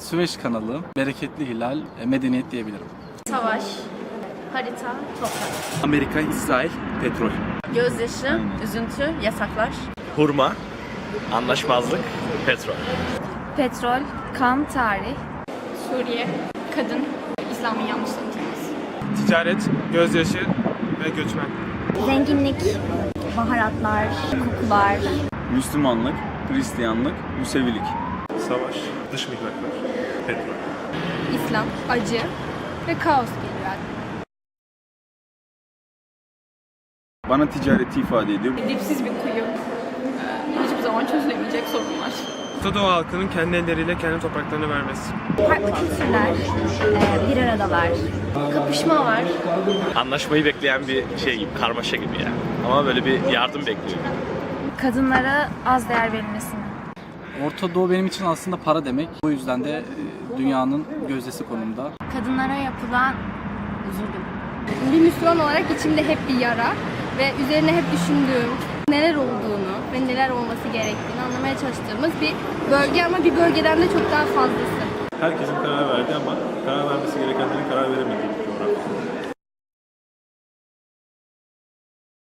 Süveyş kanalı, bereketli hilal, e, medeniyet diyebilirim. Savaş, harita, toprak. Amerika, İsrail, petrol. Gözyaşı, üzüntü, yasaklar. Hurma, anlaşmazlık, petrol. Petrol, kan, tarih. Suriye, kadın, İslam'ın yanlış tanıtılması. Ticaret, gözyaşı ve göçmen. Zenginlik, baharatlar, kokular. Müslümanlık, Hristiyanlık, Müsevilik. Savaş, dış mihraklar, petrol. İslam, acı ve kaos geliyor aklıma. Bana ticareti ifade ediyor. Dipsiz bir kuyu. Ee, hiçbir zaman çözülemeyecek sorunlar. Orta Doğu halkının kendi elleriyle kendi topraklarını vermesi. Farklı kültürler, e, bir aradalar. Kapışma var. Anlaşmayı bekleyen bir şey gibi, karmaşa gibi ya. Ama böyle bir yardım bekliyor. Kadınlara az değer verilmesini. Orta Doğu benim için aslında para demek. Bu yüzden de e, dünyanın gözdesi konumda. Kadınlara yapılan üzüldüm. Bir Müslüman olarak içimde hep bir yara ve üzerine hep düşündüğüm neler olduğunu ve neler olması gerektiğini anlamaya çalıştığımız bir bölge ama bir bölgeden de çok daha fazlası. Herkesin karar verdiği ama karar vermesi gerekenlerin karar veremediği bir coğrafya.